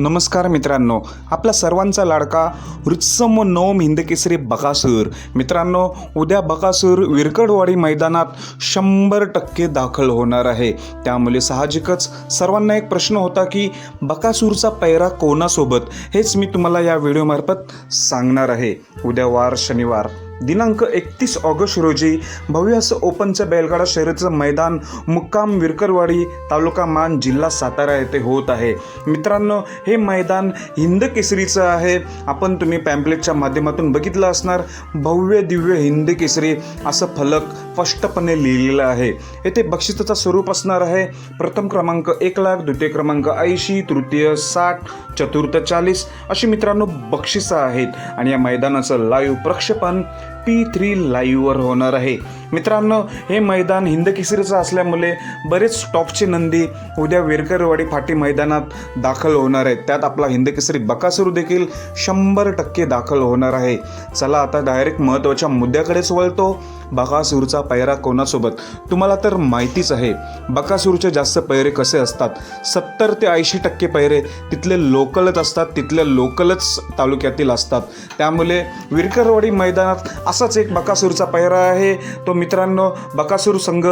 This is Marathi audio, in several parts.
नमस्कार मित्रांनो आपला सर्वांचा लाडका रुत्सम नवम हिंदकेसरी बकासूर. मित्रांनो उद्या बकासूर विरकडवाडी मैदानात शंभर टक्के दाखल होणार आहे. त्यामुळे साहजिकच सर्वांना एक प्रश्न होता की बकासूरचा पैरा कोणासोबत? हेच मी तुम्हाला या व्हिडिओमार्फत सांगणार आहे. उद्या वार शनिवार. दिनांक एकतीस ऑगस्ट रोजी भव्य असं ओपनचं बैलगाडा शर्यतीचं मैदान मुक्काम विरकरवाडी तालुका मान जिल्हा सातारा येथे होत आहे. मित्रांनो हे मैदान हिंद केसरीचं आहे. आपण तुम्ही पॅम्पलेटच्या माध्यमातून बघितलं असणार. भव्य दिव्य हिंद केसरी असं फलक स्पष्टपणे लिहिलेलं आहे. येथे बक्षिसाचं स्वरूप असणार आहे. प्रथम क्रमांक एक लाख द्वितीय क्रमांक ऐंशी तृतीय साठ चतुर्थ चाळीस अशी मित्रांनो बक्षिसं आहेत. आणि या मैदानाचं लाईव्ह प्रक्षेपण पी थ्री लाईव्हवर होणार आहे. मित्रांनो हे मैदान हिंदकेसरीचं असल्यामुळे बरेच टॉपचे नंदी उद्या विरकरवाडी फाटी मैदानात दाखल होणार आहेत. त्यात आपला हिंदकेसरी बकासूर देखील शंभर टक्के दाखल होणार आहे. चला आता डायरेक्ट महत्त्वाच्या मुद्द्याकडेच वळतो. बकासूरचा पैरा कोणासोबत? तुम्हाला तर माहितीच आहे बकासूरचे जास्त पैरे कसे असतात? सत्तर ते ऐंशी टक्के पैरे तिथले लोकलच असतात तिथल्या लोकलच तालुक्यातील असतात. त्यामुळे विरकरवाडी मैदानात असाच एक बकासूरचा पैरा आहे. तो मित्रांनो बकासूर संघ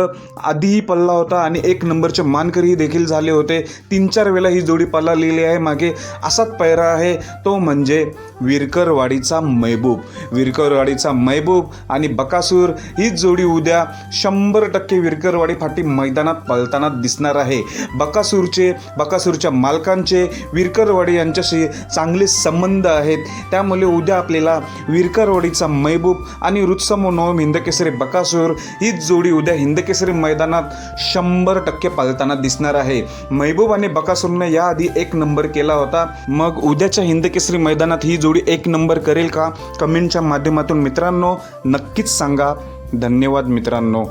आधीही पल्ला होता आणि एक नंबरचे मानकरी देखील झाले होते. तीन चार वेळा ही जोडी पल्लालेली आहे. मागे असाच पैरा आहे. तो म्हणजे विरकरवाडीचा मैबूब विरकरवाडीचा मैबूब आणि बकासूर हीच जोडी उद्या शंभर टक्के विरकरवाडी फाटी मैदानात पळताना दिसणार आहे. बकासूरचे बकासूरच्या मालकांचे विरकरवाडी यांच्याशी चांगले संबंध आहेत. त्यामुळे उद्या आपल्याला विरकरवाडीचा मैबूब आणि रुत्समो नवम हिंदकेसरी बकासूर हीच जोडी उद्या हिंदकेसरी मैदानात शंभर टक्के पालताना दिसणार आहे. महबूब आणि बकासूरने याआधी एक नंबर केला होता. मग उद्याच्या हिंदकेसरी मैदानात ही जोडी एक नंबर करेल का? कमेंटच्या माध्यमातून मित्रांनो नक्कीच सांगा. धन्यवाद मित्रांनो.